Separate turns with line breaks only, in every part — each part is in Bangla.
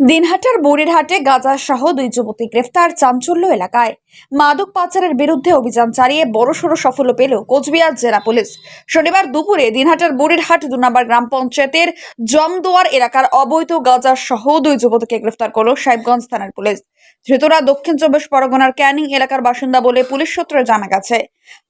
দিনহাটার বড়িরহাটে গাঁজা সহ দুই যুবতী গ্রেফতার চাঞ্চল্য এলাকায়। মাদক পাচারের বিরুদ্ধে অভিযান চালিয়ে বড়সড় সফল পেল কোচবিহার জেলা পুলিশ। শনিবার দুপুরে দিনহাটার বড়িরহাট দু নম্বর গ্রাম পঞ্চায়েতের জমদুয়ার এলাকার অবৈধ গাঁজা সহ দুই যুবতীকে গ্রেফতার করল সাহেবগঞ্জ থানার পুলিশ। ধৃতরা দক্ষিণ চব্বিশ পরগনার ক্যানিং এলাকার বাসিন্দা বলে পুলিশ সূত্রে জানা গেছে।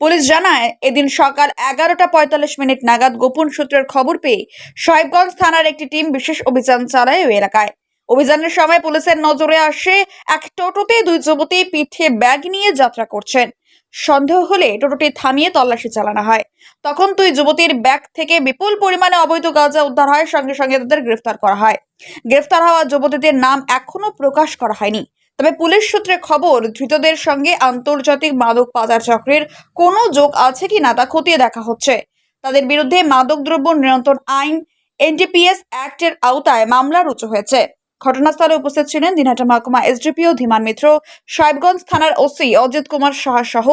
পুলিশ জানায়, এদিন সকাল এগারোটা পঁয়তাল্লিশ মিনিট নাগাদ গোপন সূত্রের খবর পেয়ে সাহেবগঞ্জ থানার একটি টিম বিশেষ অভিযান চালায় ওই এলাকায়। অভিযানের সময় পুলিশের নজরে আসে এক টোটোতে দুই যুবতী পিঠে ব্যাগ নিয়ে যাত্রা করছেন। সন্দেহ হলে টোটোটি থামিয়ে তল্লাশি চালানো হয়। তখন দুই যুবতীর ব্যাগ থেকে বিপুল পরিমাণে অবৈধ গাঁজা উদ্ধার হয়। সঙ্গে সঙ্গে তাদের গ্রেফতার করা হয়। গ্রেফতার হওয়া যুবতীদের নাম এখনও প্রকাশ করা হয়নি। তবে পুলিশ সূত্রে খবর, ধৃতদের সঙ্গে আন্তর্জাতিক মাদক পাচার চক্রের কোনো যোগ আছে কি না তা খতিয়ে দেখা হচ্ছে। তাদের বিরুদ্ধে মাদকদ্রব্য নিয়ন্ত্রণ আইন এনডিপিএস অ্যাক্টের আওতায় মামলা রুজু হয়েছে। ঘটনাস্থলে উপস্থিত ছিলেন দিনহাটা মহকুমা এসডিপিও ধীমান মিত্র সাহেবগঞ্জ থানার ওসি অজিত কুমার সাহা সহ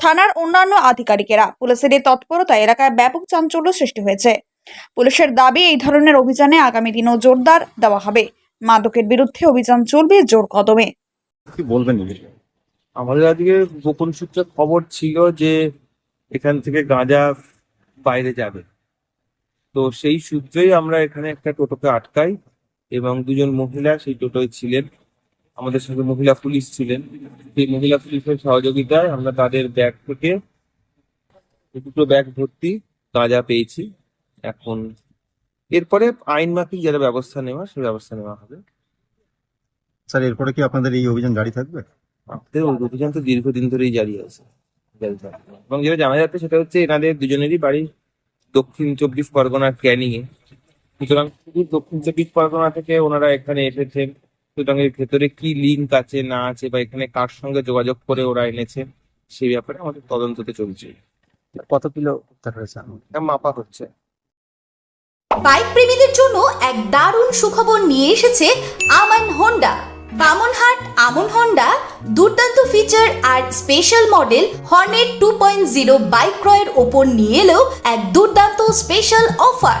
থানার অন্যান্য আধিকারিকেরা। পুলিশের এই তৎপরতায় এলাকায় ব্যাপক চাঞ্চল্য সৃষ্টি হয়েছে। পুলিশের দাবি এই ধরনের অভিযানে আগামী দিনেও জোরদার দেওয়া হবে। মাদকের বিরুদ্ধে অভিযান চলবে জোর কদমে।
কি বলবেন
আমাদের আজকে গোপন সূত্রে খবর ছিল যে এখান থেকে গাঁজা বাইরে যাবে। তো সেই সূত্রেই আমরা এখানে একটা টোটোকে আটকাই। এবং দুজন মহিলা সেই টোটোয় ছিলেন। আমাদের সাথে মহিলা পুলিশ ছিলেন। সেই মহিলা পুলিশের সহযোগিতায় আমরা তাদের ব্যাগ থেকে দুটো ব্যাগ ভর্তি গাঁজা পেয়েছি। এখন এরপরে আইন মাফিক যেটা ব্যবস্থা নেওয়া সে ব্যবস্থা নেওয়া হবে।
স্যার এরপরে কি আপনাদের এই অভিযান জারি থাকবে?
আমাদের ওই অভিযান তো দীর্ঘদিন ধরেই জারি আছে। এবং যেটা জানা যাচ্ছে সেটা হচ্ছে এনাদের দুজনেরই বাড়ি দক্ষিণ চব্বিশ পরগনার ক্যানিং এ সুতরাং শুধু দক্ষিণ চব্বিশ পরগনা থেকে ওনারা এখানে এসেছেন। সুতরাং এর ভেতরে কি লিঙ্ক আছে না আছে বা এখানে কার সঙ্গে যোগাযোগ করে ওরা এনেছে সেই ব্যাপারে আমাদের তদন্ততে চলছে।
কত কিলো উদ্ধার হয়েছে?
মাপা হচ্ছে।
বাইক প্রেমীদের জন্য এক দারুণ সুখবর নিয়ে এসেছে আমান হোন্ডা বামনহাট আমন হন্ডা দুর্দান্ত ফিচার আর special model Hornet two point zero bike ক্রয়ের ওপর নিয়ে এলো এক দুর্দান্ত স্পেশাল অফার